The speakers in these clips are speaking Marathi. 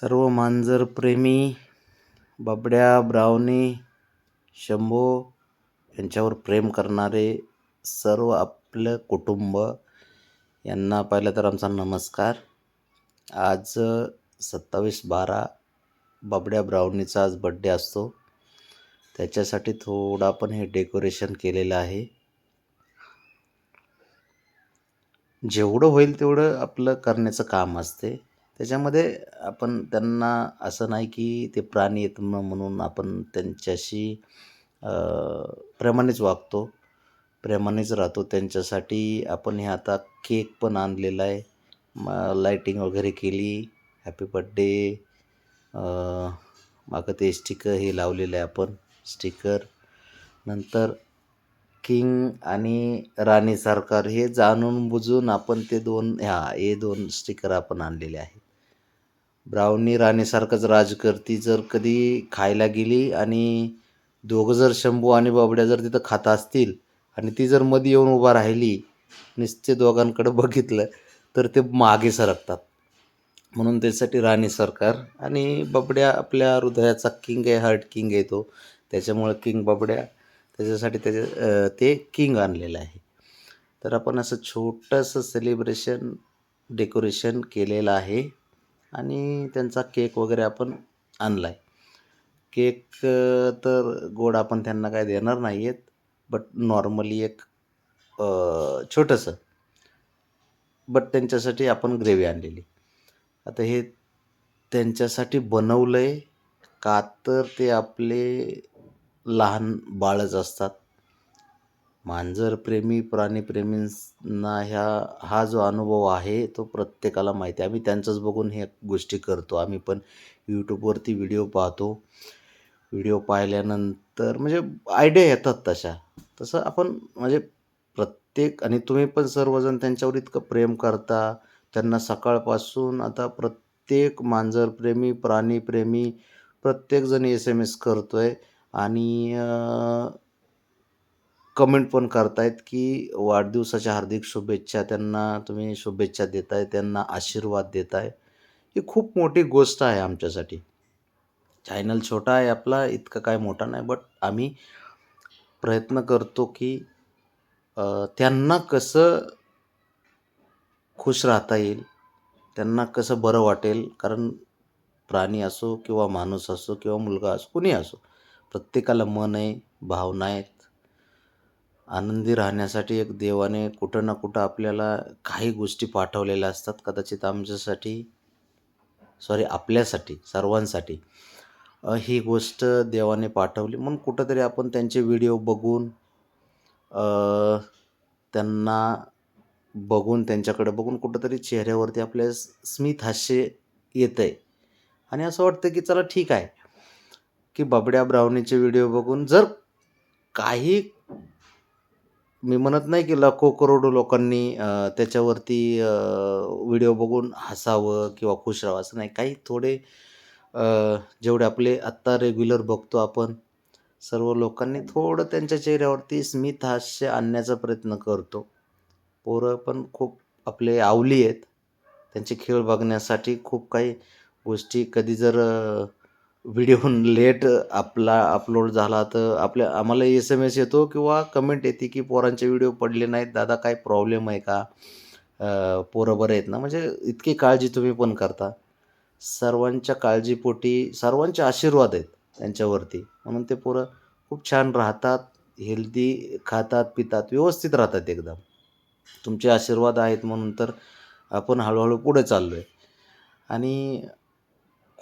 सर्व मांजर प्रेमी बबड्या ब्राउनी शंभो यांच्यावर प्रेम करणारे सर्व आपलं कुटुंब यांना पहिलं तर आमचा नमस्कार. आज सत्तावीस बारा बबड्या ब्राउनीचा आज बड्डे असतो. त्याच्यासाठी थोडं आपण हे डेकोरेशन केलेलं आहे. जेवढं होईल तेवढं आपलं करण्याचं काम असते. त्याच्यामध्ये आपण त्यांना असं नाही की ते प्राणी आहेत म्हणून आपण त्यांच्याशी प्रेमानेच वागतो. प्रेमानेच राहतो. त्यांच्यासाठी आपण हे आता केक पण आणलेला आहे. म लाईटिंग वगैरे केली. हॅपी बड्डे मागं ते स्टिकर हे लावलेलं आहे आपण. स्टिकर नंतर किंग आणि राणी सरकार हे जाणून बुजून आपण ते दोन ह्या हे दोन स्टिकर आपण आणलेले आहे ब्राउनी राणीसारखंच राजकर्ती जर कधी खायला गेली आणि दोघं जर शंभू आणि बाबड्या जर तिथं खात असतील आणि ती जर मध्ये येऊन उभा राहिली नुसते दोघांकडं बघितलं तर ते मागे सरकतात. म्हणून त्यासाठी राणी सरकार आणि बबड्या आपल्या हृदयाचा किंग आहे हार्ट किंग आहे तो. त्याच्यामुळं किंग बबड्या त्याच्यासाठी त्याच्या ते किंग आणलेलं आहे. तर आपण असं छोटंसं सेलिब्रेशन डेकोरेशन केलेलं आहे. आणि त्यांचा केक वगैरे आपण आणला आहे केक तर गोड आपण त्यांना काय देणार नाही आहेत बट नॉर्मली एक छोटंसं. बट त्यांच्यासाठी आपण ग्रेव्ही आणलेली. आता हे त्यांच्यासाठी बनवलं आहे का तर ते आपले लहान बाळच असतात. मांजरप्रेमी प्राणीप्रेमींना ह्या हा जो अनुभव आहे तो प्रत्येकाला माहिती आहे. आम्ही त्यांचंच बघून हे गोष्टी करतो. आम्ही पण यूट्यूबवरती व्हिडिओ पाहतो. व्हिडिओ पाहिल्यानंतर म्हणजे आयडिया येतात तशा. तसं आपण म्हणजे प्रत्येक आणि तुम्ही पण सर्वजण त्यांच्यावर इतकं प्रेम करता. त्यांना सकाळपासून आता प्रत्येक मांजरप्रेमी प्राणीप्रेमी प्रत्येकजण एस एम एस करतो आहे आणि कमेंट पण करतायत की वाढदिवसाच्या हार्दिक शुभेच्छा त्यांना तुम्ही शुभेच्छा देताय त्यांना आशीर्वाद देताय. ही खूप मोठी गोष्ट आहे आमच्यासाठी. चॅनल छोटा आहे आपला इतकं काय मोठा नाही बट आम्ही प्रयत्न करतो की त्यांना कसं खुश राहता येईल त्यांना कसं बरं वाटेल कारण प्राणी असो किंवा माणूस असो किंवा मुलगा असो कुणी असो प्रत्येकाला मन आहे भावना आहेत आनंदी राहण्यासाठी एक देवाने कुठं ना कुठं आपल्याला काही गोष्टी पाठवलेल्या असतात. कदाचित आमच्यासाठी सॉरी आपल्यासाठी सर्वांसाठी. ही गोष्ट देवाने पाठवली. म्हणून कुठंतरी आपण त्यांचे व्हिडिओ बघून त्यांना बघून त्यांच्याकडे बघून कुठंतरी चेहऱ्यावरती आपल्या स्मित हास्य येतं आहे आणि असं वाटतं की चला ठीक आहे. की बाबड्या ब्राउनीचे व्हिडिओ बघून जर काही मी म्हणत नाही की लाखो करोडो लोकांनी त्याच्यावरती व्हिडिओ बघून हसावं किंवा खुश राहावं असं नाही. काही थोडे जेवढे आपले आत्ता रेग्युलर बघतो आपण सर्व लोकांनी थोडं त्यांच्या चेहऱ्यावरती स्मित हास्य आणण्याचा प्रयत्न करतो. पोरं पण खूप आपले आवली आहेत. त्यांचे खेळ बघण्यासाठी खूप काही गोष्टी कधी जर व्हिडिओ लेट आपला अपलोड झाला तर आपल्या आम्हाला एस एम एस येतो किंवा कमेंट येते की पोरांचे व्हिडिओ पडले नाहीत दादा काय प्रॉब्लेम आहे का? पोरं बरं आहेत ना? म्हणजे इतकी काळजी तुम्ही पण करता. सर्वांच्या काळजीपोटी सर्वांचे आशीर्वाद आहेत त्यांच्यावरती. म्हणून ते पोरं खूप छान राहतात हेल्दी खातात पितात व्यवस्थित राहतात एकदम. तुमचे आशीर्वाद आहेत म्हणून तर आपण हळूहळू पुढे चाललो आहे आणि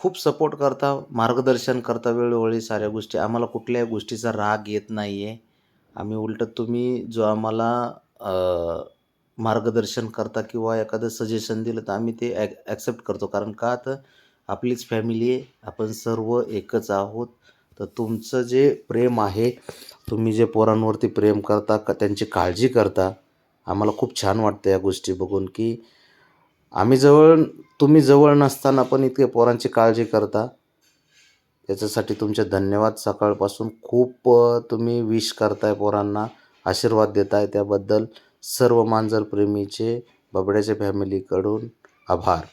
खूप सपोर्ट करता मार्गदर्शन करता वेळोवेळी साऱ्या गोष्टी. आम्हाला कुठल्याही गोष्टीचा राग येत नाही आहे आम्ही उलटं तुम्ही जो आम्हाला मार्गदर्शन करता किंवा एखादं सजेशन दिलं तर आम्ही ते ॲक ॲक्सेप्ट करतो. कारण का तर आपलीच फॅमिली आहे. आपण सर्व एकच आहोत. तर तुमचं जे प्रेम आहे तुम्ही जे पोरांवरती प्रेम करता का त्यांची काळजी करता आम्हाला खूप छान वाटतं या गोष्टी बघून की आम्ही जवळ तुम्ही जवळ नसताना पण इतके पोरांची काळजी करता. याच्यासाठी तुमचे धन्यवाद. सकाळपासून खूप तुम्ही विश करताय पोरांना आशीर्वाद देताय त्याबद्दल. सर्व मांजरप्रेमीचे बबड्याच्या फॅमिलीकडून आभार.